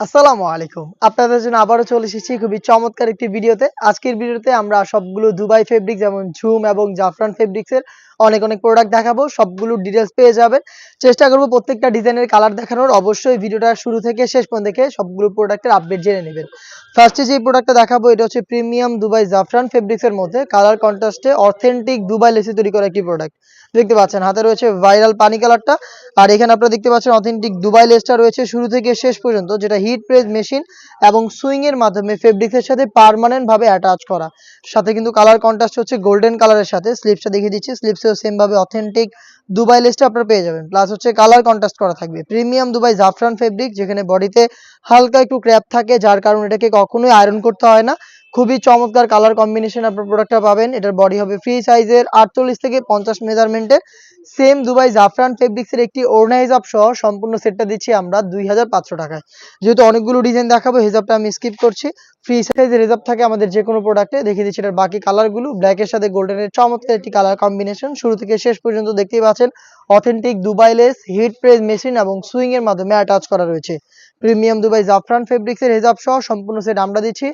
আসসালামু আলাইকুম। আপনাদের জন্য আবারও চলে এসেছি খুবই চমৎকার একটি ভিডিওতে। আজকের ভিডিওতে আমরা সবগুলো দুবাই ফেব্রিক যেমন ঝুম এবং জাফরান ফেব্রিক্সের অনেক অনেক প্রোডাক্ট দেখাবো। সবগুলো ডিটেলস পেয়ে যাবেন। চেষ্টা করব প্রত্যেকটা ডিজাইনের কালার দেখানোর। অবশ্যই ভিডিওটা শুরু থেকে শেষ পর্যন্ত দেখে সবগুলো প্রোডাক্টের আপডেট জেনে নেবেন। ফার্স্টে যে প্রোডাক্টটা দেখাবো, এটা হচ্ছে প্রিমিয়াম দুবাই জাফরান ফেব্রিক্সের মধ্যে। কালার কন্ট্রাস্টে অথেন্টিক দুবাই লেসে তৈরি করা একটি প্রোডাক্ট দেখতে পাচ্ছেন, হাতে রয়েছে ভাইরাল পানি কালারটা আর এখানে আপনারা দেখতে পাচ্ছেন অথেন্টিক দুবাই লেসটা রয়েছে শুরু থেকে শেষ পর্যন্ত, যেটা হিট প্রেস মেশিন এবং সুইং এর মাধ্যমে ফেব্রিক্সের সাথে পার্মানেন্ট ভাবে অ্যাটাচ করা। সাথে কিন্তু কালার কন্ট্রাস্ট হচ্ছে গোল্ডেন কালারের সাথে। স্লিপসটা দেখিয়ে দিচ্ছি স্লিপসেও সেম ভাবে অথেন্টিক দুবাই লেসটা আপনারা পেয়ে যাবেন। প্লাস হচ্ছে কালার কন্ট্রাস্ট করা থাকবে। প্রিমিয়াম দুবাই জাফরান ফেব্রিক যেখানে বডিতে হালকা একটু ক্র্যাপ থাকে, যার কারণে এটাকে কখনোই আয়রন করতে হয় না। খুবই চমৎকার কালার কম্বিনেশন আপনার প্রোডাক্টটা পাবেন। এটার বডি হবে ফ্রি সাইজের আটচল্লিশ থেকে পঞ্চাশ মেজারমেন্টের সেম দুবাই জাফরান ফেব্রিক্সের একটি হিসাব সহ সম্পূর্ণ সেটটা দিচ্ছি আমরা দুই হাজার পাঁচশো টাকায়। যেহেতু অনেকগুলো ডিজাইন দেখাবো, হিসাবটা আমি স্কিপ করছি। ফ্রি সাইজের হিসাব থাকে আমাদের যে কোনো প্রোডাক্টে দেখিয়ে দিচ্ছি এটার বাকি কালারগুলো ব্ল্যাকের সাথে গোল্ডেনের চমৎকার একটি কালার কম্বিনেশন শুরু থেকে শেষ পর্যন্ত দেখতেই পাচ্ছেন authentic Dubai lace heat press machine এবং সুইং এর মাধ্যমে অ্যাটাচ করা রয়েছে। প্রিমিয়াম দুবাই জাফরান ফেব্রিক্সের হিসাব সহ সম্পূর্ণ সেট আমরা দিচ্ছি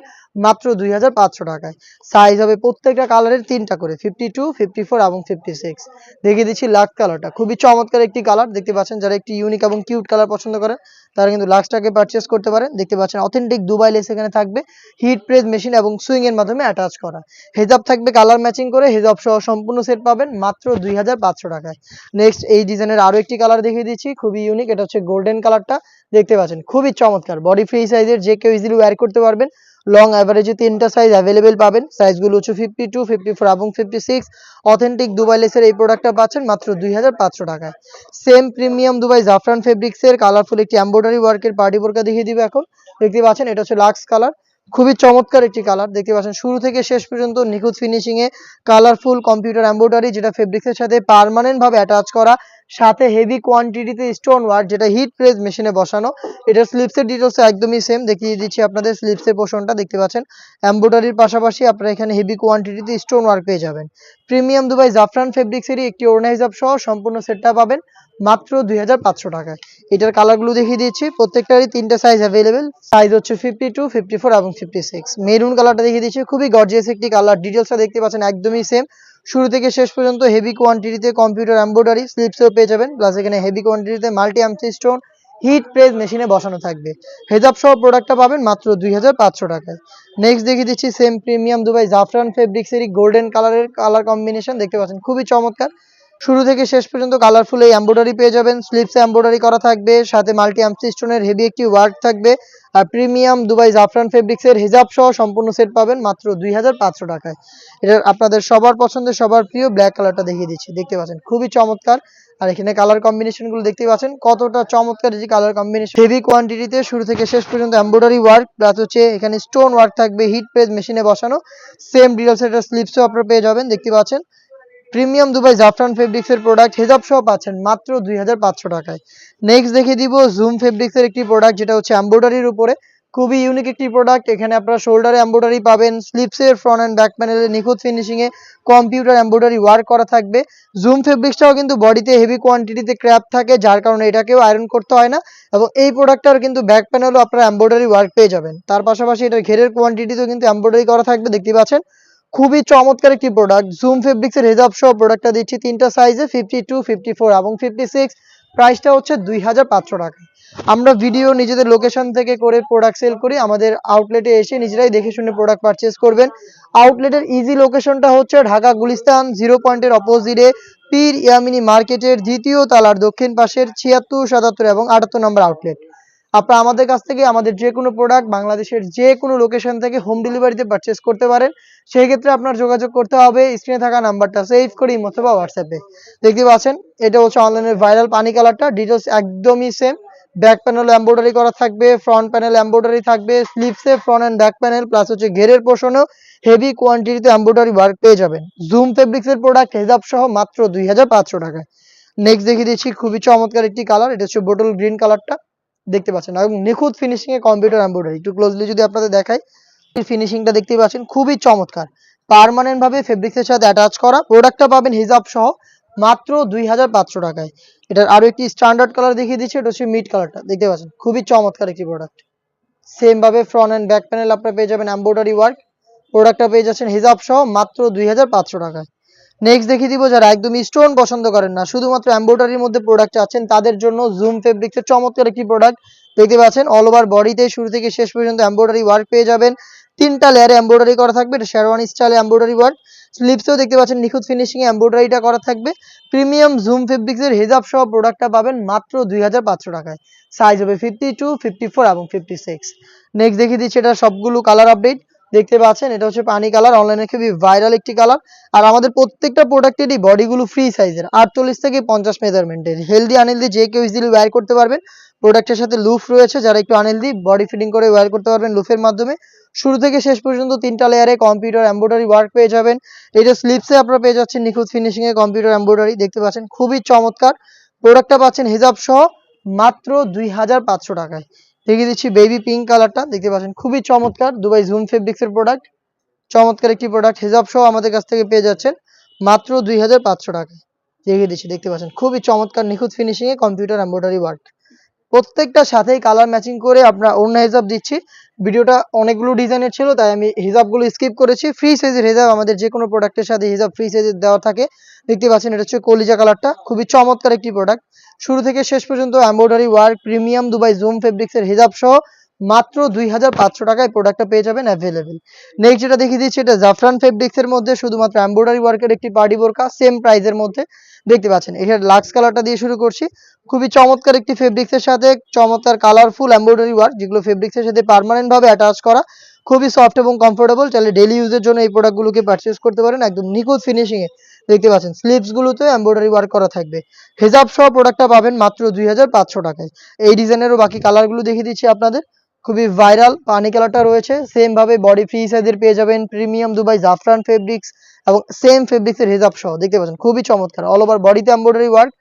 মাত্র দুই হাজার পাঁচশো টাকায়। সাইজ হবে প্রত্যেকটা কালারের তিনটা করে ফিফটি টু ফিফটি ফোর এবং ফিফটি সিক্স দেখিয়ে দিচ্ছি লাক্স কালারটা খুবই চমৎকার একটি কালার দেখতে পাচ্ছেন যারা একটি ইউনিক এবং কিউট কালার পছন্দ করেন, তারা কিন্তু লাক্সটাকে পারচেস করতে পারেন। দেখতে পাচ্ছেন অথেন্টিক দুবাই লেস এখানে থাকবে। হিট প্রেস মেশিন এবং সুইং এর মাধ্যমে অ্যাটাচ করা। হেজাব থাকবে কালার ম্যাচিং করে, হেজাব সহ সম্পূর্ণ সেট পাবেন মাত্র দুই হাজার পাঁচশো টাকায়। নেক্সট এই ডিজাইনের আরও একটি কালার দেখিয়ে দিচ্ছি, খুবই ইউনিক এটা হচ্ছে গোল্ডেন কালারটা দেখতে পাচ্ছেন খুবই চমৎকার। বডি ফ্রি সাইজের যে কেউ ইজিলি ওয়্যার করতে পারবেন লং অ্যাভারেজে তিনটা সাইজ অ্যাভেলেবেল পাবেন। সাইজগুলো হচ্ছে ফিফটি টু ফিফটি ফোর এবং ফিফটি সিক্স অথেন্টিক দুবাই লেসের এই প্রোডাক্টটা পাচ্ছেন মাত্র দুই হাজার পাঁচশো টাকায়। সেম প্রিমিয়াম দুবাই জাফরান ফেব্রিক্সের কালারফুল একটি এম্ব্রয়ডারি ওয়ার্কের পার্টি বোরকা দেখিয়ে দিবে এখন। দেখতে পাচ্ছেন এটা হচ্ছে লাক্স কালার খুবই চমৎকার একটি কালার দেখতে পাচ্ছেন শুরু থেকে শেষ পর্যন্ত নিখুঁত ফিনিশিং এ কালারফুল কম্পিউটার এম্ব্রয়ডারি যেটা ফেব্রিক্সের সাথে পার্মানেন্ট ভাবে অ্যাটাচ করা সাথে হেভি কোয়ান্টিটিতে স্টোন ওয়ার্ক যেটা হিট প্রেস মেশিনে বসানো, এটা স্লিপসের ডিটেলস একদমই সেম দেখিয়ে দিচ্ছি আপনাদের স্লিপসের পোর্শনটা দেখতে পাচ্ছেন? এম্ব্রয়ডারির পাশাপাশি আপনারা এখানে হেভি কোয়ান্টিটিতে স্টোন ওয়ার্ক পেয়ে যাবেন। প্রিমিয়াম দুবাই জাফরান ফেব্রিক্সেরই একটি ওড়না হিসাব সহ সম্পূর্ণ সেটটা পাবেন মাত্র দুই হাজার পাঁচশো টাকায়। এটার কালারগুলো দেখিয়ে দিচ্ছি, প্রত্যেকটারই তিনটা সাইজ অ্যাভেলেবেল সাইজ হচ্ছে ফিফটি টু ফিফটি ফোর এবং ফিফটি সিক্স মেরুন কালারটা দেখিয়ে দিচ্ছি, খুবই গর্জিয়াস একটি কালার ডিটেলসটা দেখতে পাচ্ছেন একদমই সেম শুরু থেকে শেষ পর্যন্ত হেভি কোয়ান্টিটিতে কম্পিউটার এম্ব্রয়ডারি স্লিপসেও পেয়ে যাবেন। প্লাস এখানে হেভি কোয়ান্টিটিতে মাল্টি অ্যাম্পি স্টোন হিট প্রেস মেশিনে বসানো থাকবে। হেজাব সহ প্রোডাক্টটা পাবেন মাত্র দুই হাজার পাঁচশো টাকায়। নেক্সট দেখিয়ে দিচ্ছি সেম প্রিমিয়াম দুবাই জাফরান ফেব্রিক্সেরই গোল্ডেন কালারের কালার কম্বিনেশন দেখতে পাচ্ছেন, খুবই চমৎকার। শুরু থেকে শেষ পর্যন্ত কালারফুল এই এম্ব্রয়ডারি পেয়ে যাবেন। স্লিপসে এম্ব্রয়ডারি করা থাকবে, সাথে মাল্টি আমসি স্টোনের হেভি একটি ওয়ার্ক থাকবে। আর প্রিমিয়াম দুবাই জাফরান ফেব্রিক্সের হিজাব সহ সম্পূর্ণ সেট পাবেন মাত্র দুই হাজার পাঁচশো টাকায়। এটা আপনাদের সবার পছন্দের, সবার প্রিয় ব্ল্যাক কালারটা দেখিয়ে দিচ্ছি। দেখতে পাচ্ছেন, খুবই চমৎকার। আর এখানে কালার কম্বিনেশনগুলো দেখতে পাচ্ছেন, কতটা চমৎকার যে কালার কম্বিনেশন হেভি কোয়ান্টিটিতে শুরু থেকে শেষ পর্যন্ত এম্ব্রয়ডারি ওয়ার্ক প্লাস হচ্ছে এখানে স্টোন ওয়ার্ক থাকবে হিট পেজ মেশিনে বসানো। সেম ডিটেলস এটার স্লিপসও আপনারা পেয়ে যাবেন, দেখতে পাচ্ছেন। প্রিমিয়াম দুবাই জাফরান ফেব্রিক্স এর প্রোডাক্ট হেজাব সহ পাচ্ছেন মাত্র দুই হাজার পাঁচশো টাকায়। নেক্সট দেখিয়ে দিব জুম ফেব্রিক্স এর একটি প্রোডাক্ট যেটা হচ্ছে এম্ব্রয়ডারির উপরে। খুবই ইউনিক একটি প্রোডাক্ট এখানে আপনারা শোল্ডারে এম্ব্রয়ডারি পাবেন স্লিপসের ফ্রন্ট অ্যান্ড ব্যাক প্যানেলে নিখুঁত ফিনিশিং এ কম্পিউটার এম্ব্রয়ডারি ওয়ার্ক করা থাকবে। জুম ফেব্রিক্সটাও কিন্তু বডিতে হেভি কোয়ান্টিটিতে ক্র্যাপ থাকে, যার কারণে এটাকেও আয়রন করতে হয় না। এবং এই প্রোডাক্টটার কিন্তু ব্যাক প্যানেলও আপনারা এম্ব্রয়ডারি ওয়ার্ক পেয়ে যাবেন। তার পাশাপাশি এটার ঘেরের কোয়ান্টিটিতেও কিন্তু এম্ব্রয়ডারি করা থাকবে, দেখতে পাচ্ছেন। খুবই চমৎকার একটি প্রোডাক্ট জুম ফেব্রিক্সের হেজাব সহ প্রোডাক্টটা দিচ্ছি তিনটা সাইজে ফিফটি টু ফিফটি ফোর এবং ফিফটি সিক্স প্রাইসটা হচ্ছে দুই হাজার পাঁচশো টাকা। আমরা ভিডিও নিজেদের লোকেশন থেকে করে প্রোডাক্ট সেল করি। আমাদের আউটলেটে এসে নিজেরাই দেখে শুনে প্রোডাক্ট পারচেস করবেন। আউটলেটের ইজি লোকেশনটা হচ্ছে ঢাকা গুলিস্তান জিরো পয়েন্টের অপোজিটে পীর ইয়ামিনী মার্কেটের দ্বিতীয় তালার দক্ষিণ পাশের ছিয়াত্তর, সাতাত্তর এবং আটাত্তর নম্বর আউটলেট আপনারা আমাদের কাছ থেকে আমাদের যে কোনো প্রোডাক্ট বাংলাদেশের যে কোনো লোকেশন থেকে হোম ডেলিভারিতে পারচেস করতে পারেন। সেই ক্ষেত্রে আপনার যোগাযোগ করতে হবে। স্ক্রিনে থাকা নাম্বারটা সেভ করি অথবা হোয়াটসঅ্যাপে দেখতে পাচ্ছেন, এটা হচ্ছে অনলাইনের ভাইরাল পানি কালারটা ডিটেলস একদমই সেম ব্যাক প্যানেল এম্ব্রয়ডারি করা থাকবে ফ্রন্ট প্যানেল এম্ব্রয়ডারি থাকবে স্লিপসে front and back panel plus হচ্ছে ঘেরের পোর্শনেও হেভি কোয়ান্টিটিতে এম্ব্রয়ডারি ওয়ার্ক পেয়ে যাবেন। জুম ফেব্রিক্স এর প্রোডাক্ট হেজাব সহ মাত্র দুই হাজার পাঁচশো টাকায়। নেক্সট দেখিয়ে দিচ্ছি, খুবই চমৎকার একটি কালার এটা হচ্ছে বোটল গ্রিন কালারটা দেখতে পাচ্ছেন এবং নিখুঁত ফিনিশিং এ কম্পিউটার এম্ব্রয়ডারি একটু ক্লোজলি যদি আপনাদের দেখাই ফিনিশিংটা দেখতে পাচ্ছেন, খুবই চমৎকার। পার্মানেন্ট ভাবে ফেব্রিক্সের সাথে অ্যাটাচ করা। প্রোডাক্টটা পাবেন হিজাব সহ, মাত্র দুই হাজার পাঁচশো টাকায়। এটার আরও একটি স্ট্যান্ডার্ড কালার দেখিয়ে দিচ্ছি, এটা হচ্ছে মিড কালারটা দেখতে পাচ্ছেন, খুবই চমৎকার একটি প্রোডাক্ট সেম ভাবে ফ্রন্ট অ্যান্ড ব্যাক প্যানেল আপনারা পেয়ে যাবেন এমব্রয়ডারি ওয়ার্ক প্রোডাক্টটা পেয়ে যাচ্ছেন হিজাব সহ, মাত্র দুই হাজার পাঁচশো টাকায়। নেক্সট দেখিয়ে দিব যারা একদমই স্টোন পছন্দ করেন না। শুধুমাত্র এমব্রয়ডারির মধ্যে প্রোডাক্ট আছেন তাদের জন্য জুম ফেব্রিক্সের চমৎকার একটি প্রোডাক্ট দেখতে পাচ্ছেন। অল ওভার বডিতে শুরু থেকে শেষ পর্যন্ত এমব্রয়ডারি ওয়ার্ক পেয়ে যাবেন। তিনটা লেয়ারে এমব্রয়ডারি করা থাকবে, এটা শেরওয়ানি স্টাইলে এমব্রয়ডারি ওয়ার্ক স্লিপসেও দেখতে পাচ্ছেন, নিখুঁত ফিনিশিং এ করা থাকবে। প্রিমিয়াম জুম ফেব্রিক্সের হেজাব সহ প্রোডাক্টটা পাবেন মাত্র দুই হাজার পাঁচশো টাকায়। সাইজ হবে ফিফটি টু ফিফটি ফোর এবং ফিফটি সিক্স নেক্সট দেখিয়ে দিচ্ছি এটা সবগুলো কালার আপডেট দেখতে পাচ্ছেন, এটা হচ্ছে পানি কালার। অনলাইনে খুবই ভাইরাল একটি কালার। আর আমাদের প্রত্যেকটা প্রোডাক্টেরই বডিগুলো ফ্রি সাইজের আটচল্লিশ থেকে পঞ্চাশ মেজারমেন্টের হেলদি আনহেলদি যে কেউ ইজিলি ওয়্যার করতে পারবেন। প্রোডাক্টের সাথে লুফ রয়েছে। যারা একটু আনহেলদি বডি ফিটিং করে ওয়্যার করতে পারবেন লুফের মাধ্যমে। শুরু থেকে শেষ পর্যন্ত তিনটা লেয়ারে কম্পিউটার এমব্রয়ডারি ওয়ার্ক পেয়ে যাবেন। এটা স্লিপসে আপনারা পেয়ে যাচ্ছেন নিখুঁত ফিনিশিং এ কম্পিউটার এমব্রয়ডারি দেখতে পাচ্ছেন, খুবই চমৎকার। প্রোডাক্টটা পাচ্ছেন হিজাব সহ মাত্র দুই হাজার পাঁচশো টাকায়। দেখিয়ে দিচ্ছি বেবি পিঙ্ক কালারটা দেখতে পাচ্ছেন, খুবই চমৎকার। দুবাই জুম ফেব্রিক্স এর প্রোডাক্ট চমৎকার একটি প্রোডাক্ট হিজাব সহ আমাদের কাছ থেকে পেয়ে যাচ্ছেন মাত্র দুই হাজার পাঁচশো টাকায় দেখিয়ে দিচ্ছি, দেখতে পাচ্ছেন, খুবই চমৎকার, নিখুঁত ফিনিশিং এ কম্পিউটার এম্ব্রয়ডারি ওয়ার্ক প্রত্যেকটা সাথেই কালার ম্যাচিং করে আপনার অন্য হিসাব দিচ্ছি। ভিডিওটা অনেকগুলো ডিজাইনের ছিল, তাই আমি হিসাবগুলো স্কিপ করেছি। ফ্রি সাইজের হিসাব, আমাদের যে কোনো প্রোডাক্টের সাথে হিসাব ফ্রি সাইজের দেওয়া থাকে। দেখতে পাচ্ছেন, এটা হচ্ছে কলিজা কালারটা খুবই চমৎকার একটি প্রোডাক্ট শুরু থেকে শেষ পর্যন্ত embroidery work premium Dubai zoom ফেব্রিক্সের হিজাব সহ মাত্র দুই হাজার পাঁচশো টাকায় প্রোডাক্টটা পেয়ে যাবেন অ্যাভেলেবেল নেক্সট যেটা দেখিয়ে দিচ্ছি, এটা জাফরান ফেব্রিক্সের মধ্যে শুধুমাত্র এমব্রয়ডারি ওয়ার্কের একটি পার্টি বোরকা সেম প্রাইজের মধ্যে দেখতে পাচ্ছেন। এটার লাক্স কালারটা দিয়ে শুরু করছি। খুবই চমৎকার একটি ফেব্রিক্সের সাথে চমৎকার কালারফুল এমব্রয়ডারি ওয়ার্ক যেগুলো ফেব্রিক্সের সাথে পার্মানেন্ট ভাবে অ্যাটাচ করা, খুবই সফট এবং কমফোর্টেবল চাইলে ডেলি ইউজের জন্য এই প্রোডাক্টগুলোকে পারচেস করতে পারেন, একদম নিখুঁত ফিনিশিং এ। দেখতে পাচ্ছেন স্লিপস গুলোতে এমব্রয়ডারি ওয়ার্ক করা থাকবে। হেজাব সহ প্রোডাক্টটা পাবেন মাত্র দুই হাজার পাঁচশো টাকায়। এই ডিজাইনেরও বাকি কালারগুলো দেখিয়ে দিচ্ছি আপনাদের। খুবই ভাইরাল পানি কালারটা রয়েছে। সেম ভাবে বডি ফ্রি সাইজের পেয়ে যাবেন প্রিমিয়াম দুবাই জাফরান ফেব্রিক্স এবং সেম ফেব্রিক্সের হেজাব সহ, দেখতে পাচ্ছেন? খুবই চমৎকার অল ওভার বডিতে এমব্রয়ডারি ওয়ার্ক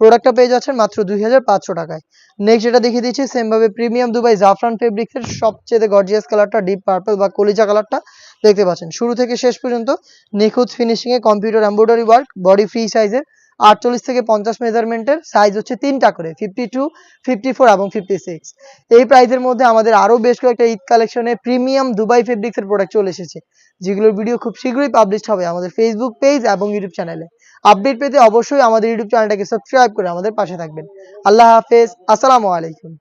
প্রোডাক্টটা পেয়ে যাচ্ছেন মাত্র দুই হাজার পাঁচশো টাকায়। নেক্সট যেটা দেখিয়ে দিচ্ছি সেম ভাবে প্রিমিয়াম দুবাই জাফরান ফেব্রিক্সের সবচেয়ে গর্জিয়াস কালারটা ডিপ পার্পল বা কলিজা কালারটা দেখতে পাচ্ছেন। শুরু থেকে শেষ পর্যন্ত নিখুঁত ফিনিশিং এ computer embroidery work body free সাইজের আটচল্লিশ থেকে পঞ্চাশ মেজারমেন্টের সাইজ হচ্ছে তিনটা করে ফিফটি টু ফিফটি ফোর এবং ফিফটি সিক্স এই প্রাইজের মধ্যে আমাদের আরও বেশ কয়েকটা ঈদ কালেকশনে প্রিমিয়াম দুবাই ফেব্রিক্স এর প্রোডাক্ট চলে এসেছে, যেগুলোর ভিডিও খুব শীঘ্রই পাবলিশ হবে আমাদের ফেসবুক পেজ এবং ইউটিউব চ্যানেলে আপডেট পেতে অবশ্যই আমাদের ইউটিউব চ্যানেলটাকে সাবস্ক্রাইব করে আমাদের পাশে থাকবেন। আল্লাহ হাফেজ, আসসালামু আলাইকুম।